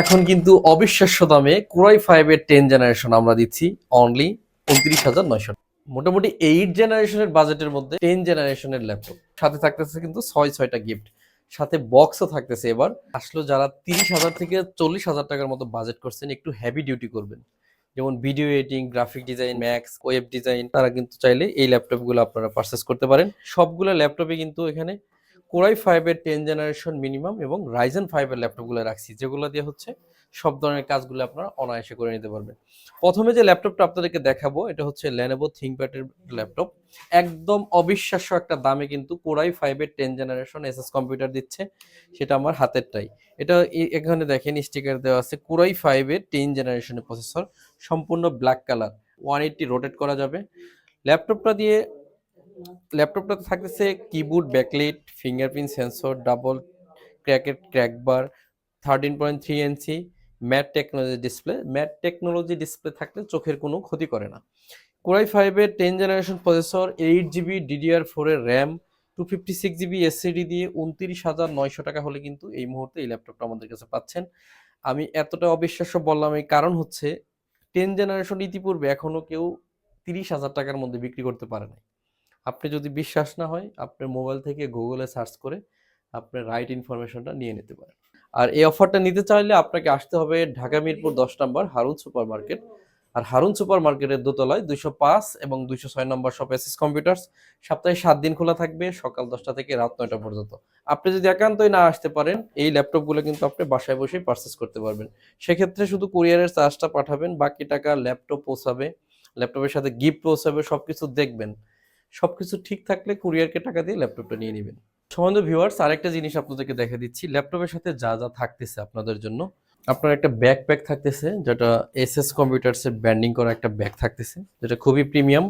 এখন কিন্তু অবিশ্বাস্য দামে কোরাই ফাইভ এর টেন জেনারেশন আমরা দিচ্ছি অনলি উনত্রিশ হাজার নয়শো মোটামুটি এইট জেনারেশনের বাজেটের মধ্যে টেন জেনারেশনের ল্যাপটপ সাথে থাকতেছে কিন্তু ছয় ছয়টা গিফট সাথে বক্সও থাকতেছে এবার। আসলে যারা তিরিশ হাজার থেকে চল্লিশ হাজার টাকার মতো বাজেট করছেন, একটু হেভি ডিউটি করবেন। যেমন video editing graphic design max web design তারা কিন্তু চাইলে এই ল্যাপটপগুলো আপনারা পারচেস করতে পারেন। সবগুলো ল্যাপটপে কিন্তু এখানে কোরাই ফাইভের টেন জেনারেশন মিনিমাম এবং রাইজেন ফাইভের ল্যাপটপগুলো রাখছি, যেগুলো দিয়ে হচ্ছে সব ধরনের কাজগুলো আপনারা অনায়াসে করে নিতে পারবেন। প্রথমে যে ল্যাপটপটা আপনাদেরকে দেখাবো, এটা হচ্ছে ল্যানোভো থিঙ্কপ্যাডের ল্যাপটপ একদম অবিশ্বাস্য একটা দামে কিন্তু কোরাই ফাইভের টেন জেনারেশন এসএস কম্পিউটার দিচ্ছে, সেটা আমার হাতেরটাই এটা এখানে দেখেন স্টিকার দেওয়া আছে কোরাই ফাইভের টেন জেনারেশনের প্রসেসর সম্পূর্ণ black colour one eighty rotate করা যাবে। ল্যাপটপটা দিয়ে ল্যাপটপটাতে থাকতেছে keyboard backlit fingerprint sensor double ক্র্যাকেট ক্র্যাকবার thirteen point three inch matte technology display matte technology display থাকলে চোখের কোনো ক্ষতি করে না। কোরাই ফাইভের ten generation processor eight GB DDR ফোরের RAM two fifty six GB SSD দিয়ে উনত্রিশ হাজার নয়শো টাকা হলে কিন্তু এই মুহূর্তে এই ল্যাপটপটা আমাদের কাছে পাচ্ছেন। আমি এতটা অবিশ্বাস্য বললাম এই কারণ হচ্ছে টেন জেনারেশন ইতিপূর্বে এখনও কেউ তিরিশ হাজার টাকার মধ্যে বিক্রি করতে পারে নাই। আপনি যদি বিশ্বাস না হয় আপনার মোবাইল থেকে গুগলে সার্চ করে আপনার রাইট ইনফরমেশনটা নিয়ে নিতে পারেন। আর এই অফারটা নিতে চাইলে আপনাকে আসতে হবে ঢাকা মিরপুর দশ নম্বর হারুন সুপার মার্কেট আর হারুন সুপার মার্কেটের দোতলায় দুইশো পাঁচ এবং দুইশো ছয় নম্বর শপ এসএস কম্পিউটার্স। সপ্তাহে সাত দিন খোলা থাকবে, সকাল দশটা থেকে রাত নয়টা পর্যন্ত। আপনি যদি একান্তই না আসতে পারেন, এই ল্যাপটপগুলো কিন্তু আপনি বাসায় বসেই পারচেস করতে পারবেন। সেক্ষেত্রে শুধু কুরিয়ারের চার্জটা পাঠাবেন, বাকি টাকা ল্যাপটপ পৌঁছাবে, ল্যাপটপের সাথে গিফট পৌঁছাবে, সবকিছু দেখবেন। সবকিছু ঠিক থাকলে কুরিয়ারকে টাকা দিয়ে ল্যাপটপটা নিয়ে নেবেন। সম্বন্ধ ভিউয়ার্স আরেকটা জিনিস আপনাদেরকে দেখা দিচ্ছি ল্যাপটপের সাথে যা যা থাকতেছে আপনাদের জন্য। আপনার একটা ব্যাকপ্যাক থাকতেছে, যেটা এস এস কম্পিউটার্সের ব্যান্ডিং করা একটা ব্যাগ থাকতেছে, যেটা খুবই প্রিমিয়াম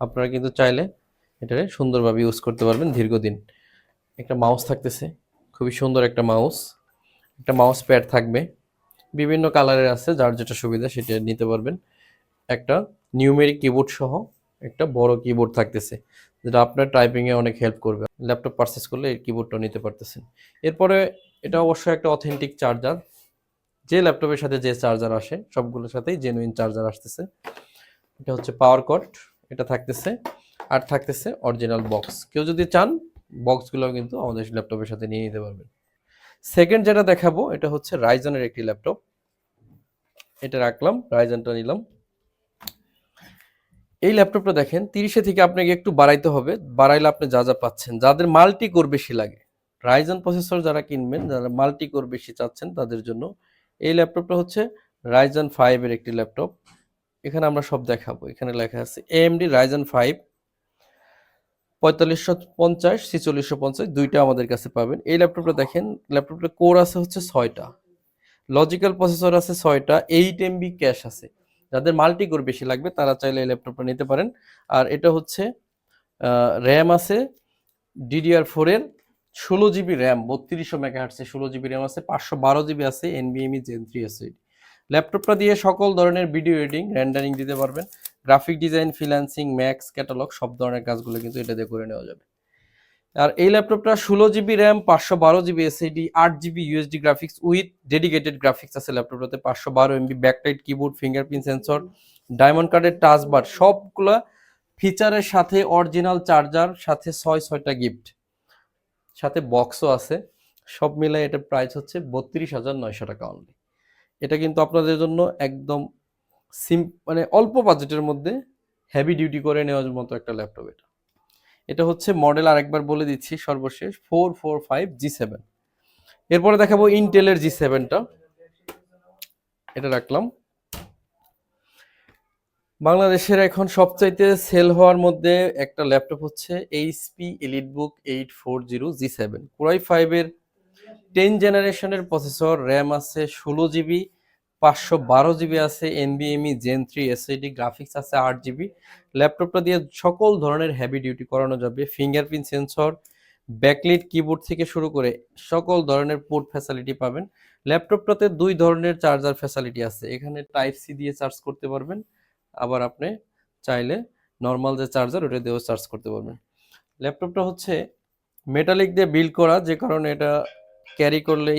আপনারা কিন্তু চাইলে এটারে সুন্দরভাবে ইউজ করতে পারবেন দীর্ঘদিন। একটা মাউস থাকতেছে, খুবই সুন্দর একটা মাউস একটা মাউস প্যাড থাকবে। বিভিন্ন কালারের আছে, যার যেটা সুবিধা সেটা নিতে পারবেন। একটা নিউমেরিক কিবোর্ড সহ একটা বড় কিবোর্ড থাকতেছে, যেটা আপনার টাইপিংয়ে অনেক হেল্প করবে। ল্যাপটপ পারচেস করলে এই কিবোর্ডটা নিতে পারতেছেন। এরপরে এটা অবশ্যই একটা অথেন্টিক চার্জার যে ল্যাপটপের সাথে যে চার্জার আসে, সবগুলোর সাথেই জেনুইন চার্জার আসতেছে। এটা হচ্ছে পাওয়ার কট এটা থাকতেছে। আর থাকতেছে অরিজিনাল বক্স কেউ যদি চান বক্সগুলো কিন্তু আমাদের ল্যাপটপের সাথে নিয়ে নিতে পারবেন। সেকেন্ড যেটা দেখাবো, এটা হচ্ছে রাইজনের একটি ল্যাপটপ এটা রাখলাম রাইজনটা নিলাম। এই ল্যাপটপটা দেখেন, তিরিশে থেকে আপনাকে একটু বাড়াইতে হবে। বাড়াইলে আপনি যা যা পাচ্ছেন, যাদের মাল্টি কোর বেশি লাগে। রাইজন প্রসেসর যারা কিনবেন, যারা মাল্টি কোর বেশি চাচ্ছেন, তাদের জন্য এই ল্যাপটপটা হচ্ছে রাইজন ফাইভের একটি ল্যাপটপ এখানে আমরা সব দেখাবো। এখানে লেখা আছে এএমডি রাইজন ফাইভ পঁয়তাল্লিশশো পঞ্চাশ, ছিচল্লিশশো পঞ্চাশ, দুইটা আমাদের কাছে পাবেন। এই ল্যাপটপটা দেখেন ল্যাপটপটা কোর আছে হচ্ছে ছয়টা। লজিক্যাল প্রসেসর আছে ছয়টা এইট এমবি ক্যাশ আছে। যাদের মাল্টি কোর বেশি লাগবে, তারা চাইলে এই ল্যাপটপটা নিতে পারেন। আর এটা হচ্ছে র্যাম আছে ডিডিআর ফোরের ষোলো জিবি র্যাম বত্রিশশো মেগাহার্টসে ষোলো জিবি র্যাম আছে, পাঁচশো বারো জিবি আছে এনবিএমই জেন থ্রি আছে ল্যাপটপটা দিয়ে সকল ধরনের ভিডিও এডিটিং র্যান্ডারিং দিতে পারবেন। Graphic design freelancing max catalogue সব ধরনের কাজগুলো কিন্তু এটা দিয়ে করে নেওয়া যাবে। আর এই ল্যাপটপটা ষোলো জিবি র্যাম, পাঁচশো বারো জিবি এসএডি আট GB USD graphics with dedicated graphics আছে ল্যাপটপটাতে। পাঁচশো বারো MB backlight keyboard fingerprint sensor diamond কার্ডের টাচ বার সবগুলা ফিচারের সাথে অরিজিনাল চার্জার সাথে ছয়, ছয়টা গিফট সাথে বক্সও আছে। সব মিলে এটা প্রাইস হচ্ছে বত্রিশ হাজার নয়শো টাকা অনলি এটা কিন্তু আপনাদের জন্য একদম সিম মানে অল্প বাজেটের মধ্যে হেভি ডিউটি করে নেওয়ার মতো একটা ল্যাপটপ এটা। এটা হচ্ছে মডেল আরেকবার বলে দিচ্ছি সর্বশেষ four four five G seven এরপরে দেখাবো ইন্টেলের জি সেভেনটা এটা রাখলাম। বাংলাদেশের এখন সবচাইতে সেল হওয়ার মধ্যে একটা ল্যাপটপ হচ্ছে HP EliteBook eight four zero G seven core i ফাইভের টেন জেনারেশনের প্রসেসর র্যাম আছে ষোলো জিবি পাঁচশো বারো জিবি আছে এনবিএমই জেন থ্রি এসএডি গ্রাফিক্স আছে আট জিবি ল্যাপটপটা দিয়ে সকল ধরনের হেভি ডিউটি করানো যাবে ফিঙ্গারপ্রিন্ট সেন্সর ব্যাকলিট কিবোর্ড থেকে শুরু করে সকল ধরনের পোর্ট ফ্যাসিলিটি পাবেন। ল্যাপটপটাতে দুই ধরনের চার্জার ফ্যাসিলিটি আছে, এখানে টাইপ সি দিয়ে চার্জ করতে পারবেন, আবার আপনি চাইলে নর্মাল যে চার্জার ওটা দিয়েও চার্জ করতে পারবেন। ল্যাপটপটা হচ্ছে মেটালিক দিয়ে বিল্ড করা, যে কারণে এটা ক্যারি করলে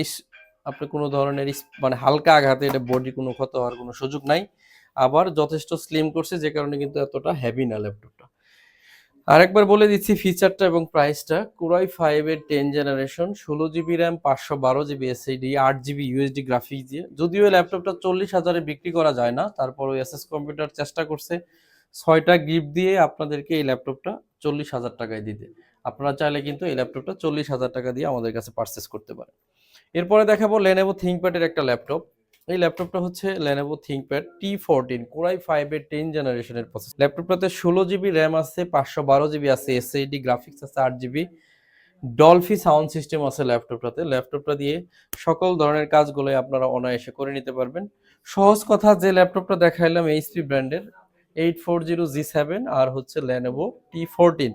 আপনি কোনো ধরনের মানে হালকা আঘাতে এটা বডি কোনো ক্ষত হওয়ার কোনো সুযোগ নাই। আবার যথেষ্ট স্লিম করছে, যে কারণে কিন্তু এতটা হেভি না ল্যাপটপটা আরেকবার বলে দিচ্ছি ফিচারটা এবং প্রাইসটা কুরাই ফাইভ এর টেন জেনারেশন ষোলো জিবি র্যাম পাঁচশো বারো জিবি এসএডি আট জিবি ইউএসডি গ্রাফিক্স দিয়ে। যদিও ল্যাপটপটা চল্লিশ হাজারে বিক্রি করা যায় না তারপর ওই এসএস কম্পিউটার চেষ্টা করছে। ছয়টা গিফট দিয়ে আপনাদেরকে এই ল্যাপটপটা চল্লিশ হাজার টাকায় দিতে। আপনারা চাইলে কিন্তু এই ল্যাপটপটা চল্লিশ হাজার টাকা দিয়ে আমাদের কাছে পারচেস করতে পারেন। এরপরে দেখাবো লেনেভো থিঙ্কপ্যাডের একটা ল্যাপটপ এই ল্যাপটপটা হচ্ছে Lenovo ThinkPad T fourteen core i five এর টেন জেনারেশনের প্রসেস ল্যাপটপটাতে ষোলো জিবি র্যাম আছে, পাঁচশো বারো জিবি আছে এসএইডি গ্রাফিক্স আছে, আট জিবি ডলফি সাউন্ড সিস্টেম আছে ল্যাপটপটাতে ল্যাপটপটা দিয়ে সকল ধরনের কাজগুলো আপনারা অনায়াসে করে নিতে পারবেন। সহজ কথা, যে ল্যাপটপটা দেখাইলাম এইচপি ব্র্যান্ডের eight four zero G seven আর হচ্ছে ল্যানোভো টি ফোরটিন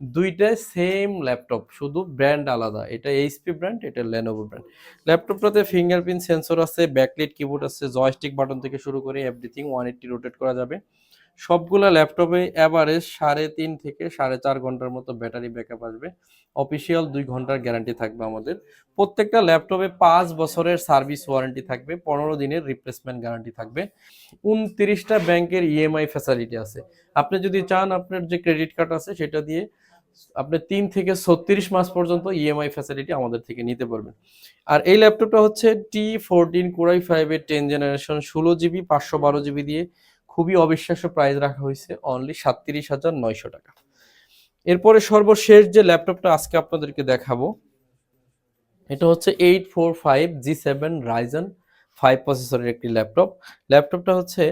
দুইটাই সেম ল্যাপটপ শুধু ব্র্যান্ড আলাদা। এটা এইচপি ব্র্যান্ড এটা লেনোভো ব্র্যান্ড ল্যাপটপটাতে ফিঙ্গারপ্রিন্ট সেন্সর আছে ব্যাকলাইট কিবোর্ড আছে জয়স্টিক বাটন থেকে শুরু করে এভরিথিং ওয়ান এইটটি রোটেট করা যাবে। সবগুলা ল্যাপটপে অ্যাভারেজ সাড়ে তিন থেকে সাড়ে চার ঘণ্টার মতো ব্যাটারি ব্যাকআপ আসবে। অফিসিয়াল দুই ঘণ্টার গ্যারান্টি থাকবে আমাদের। প্রত্যেকটা ল্যাপটপে পাঁচ বছরের সার্ভিস ওয়ারেন্টি থাকবে, পনেরো দিনের রিপ্লেসমেন্ট গ্যারান্টি থাকবে। উনত্রিশটা ব্যাংকের ইএমআই ফ্যাসিলিটি আছে। আপনি যদি চান আপনার যে ক্রেডিট কার্ড আছে, সেটা দিয়ে আপনি তিন থেকে ছত্রিশ মাস পর্যন্ত ইএমআই ফ্যাসিলিটি আমাদের থেকে নিতে পারবেন। আর এই ল্যাপটপটা হচ্ছে টি ফোরটিন কোরাই ফাইভের টেন জেনারেশন ষোলো জিবি পাঁচশো বারো জিবি দিয়ে খুবই অবিশ্বাস্য প্রাইস রাখা হয়েছে অনলি সাতত্রিশ হাজার নয়শো টাকা। এরপরে সর্বশেষ যে ল্যাপটপটা আজকে আপনাদেরকে দেখাবো, এটা হচ্ছে eight four five G seven Ryzen five প্রসেসরের একটি ল্যাপটপ ল্যাপটপটা হচ্ছে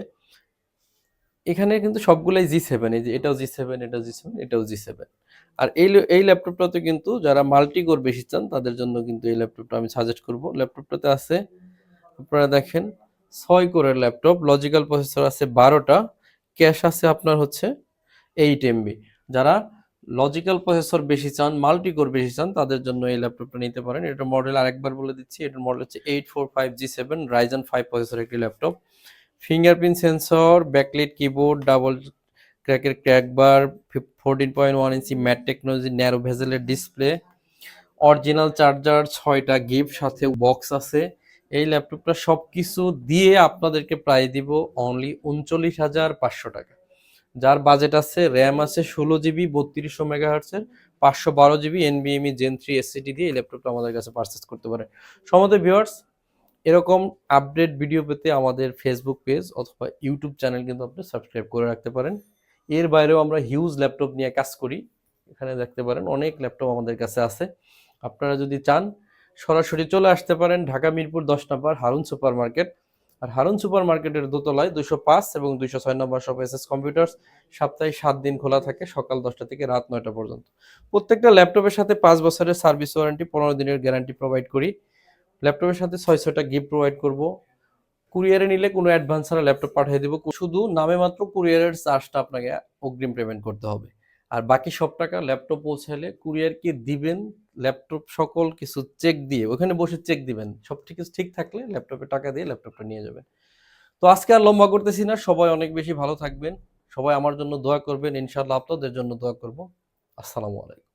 এখানে কিন্তু সবগুলাই জি সেভেন এই যে এটাও জি সেভেন এটাও জি সেভেন এটাও জি সেভেন আর এই এই ল্যাপটপটাতে কিন্তু যারা মাল্টি কোর বেশি চান, তাদের জন্য কিন্তু এই ল্যাপটপটা আমি সাজেস্ট করব। ল্যাপটপটাতে আছে, আপনারা দেখেন, ছয় কোরের ল্যাপটপ লজিক্যাল প্রসেসর আছে বারোটা ক্যাশ আছে আপনার হচ্ছে এইট এমবি যারা লজিক্যাল প্রসেসর বেশি চান মাল্টি কোর বেশি চান, তাদের জন্য এই ল্যাপটপটা নিতে পারেন। এটার মডেল আরেকবার বলে দিচ্ছি, এটার মডেল হচ্ছে eight four five G seven Ryzen five processor একটি laptop. Fingerprint sensor backlit keyboard double ক্র্যাকের ক্র্যাকবার fourteen point one inch matte technology narrow ভেজেলের display original charger ছয়টা গিফট সাথে বক্স আছে। এই ল্যাপটপটা সব কিছু দিয়ে আপনাদেরকে প্রায় দিব অনলি উনচল্লিশ হাজার পাঁচশো টাকা। যার বাজেট আছে র্যাম আছে ষোলো জিবি বত্রিশশো মেগাহার্টসের পাঁচশো বারো জিবি এনবিএমই জেন থ্রি এসসিটি দিয়ে এই ল্যাপটপটা আমাদের কাছে পারচেস করতে পারে। সমস্ত ভিউয়ার্স এরকম আপডেট ভিডিও পেতে আমাদের ফেসবুক পেজ অথবা ইউটিউব চ্যানেল কিন্তু আপনি সাবস্ক্রাইব করে রাখতে পারেন। এর বাইরেও আমরা হিউজ ল্যাপটপ নিয়ে কাজ করি। এখানে দেখতে পারেন অনেক ল্যাপটপ আমাদের কাছে আছে। আপনারা যদি চান, সরাসরি চলে আসতে পারেন ঢাকা মিরপুর দশ নম্বর হারুন সুপার মার্কেট আর হারুন সুপার মার্কেটের দোতলায় দুশো পাঁচ এবং দুইশো ছয় নম্বর সব এস এস কম্পিউটার্স সপ্তাহে সাত দিন খোলা থাকে সকাল দশটা থেকে রাত নয়টা পর্যন্ত। প্রত্যেকটা ল্যাপটপের সাথে পাঁচ বছরের সার্ভিস ওয়ারেন্টি পনেরো দিনের গ্যারান্টি প্রোভাইড করি। ল্যাপটপের সাথে ছয় ছয়টা গিফট প্রোভাইড করব। কুরিয়ারে নিলে কোনো অ্যাডভান্স ছাড়া ল্যাপটপ পাঠিয়ে দেবো। শুধু নামে মাত্র কুরিয়ারের চার্জটা আপনাকে অগ্রিম পেমেন্ট করতে হবে। আর বাকি সব টাকা ল্যাপটপ পৌঁছালে কুরিয়ারকে দিবেন, ল্যাপটপ সকল কিছু চেক দিয়ে, ওখানে বসে চেক দিবেন। সব ঠিক ঠিক থাকলে ল্যাপটপে টাকা দিয়ে ল্যাপটপটা নিয়ে যাবেন। তো আজকে আর লম্বা করতেছি না, সবাই অনেক বেশি ভালো থাকবেন। সবাই আমার জন্য দোয়া করবেন, ইনশাআল্লাহ আপনাদের জন্য দোয়া করব। আসসালামু আলাইকুম।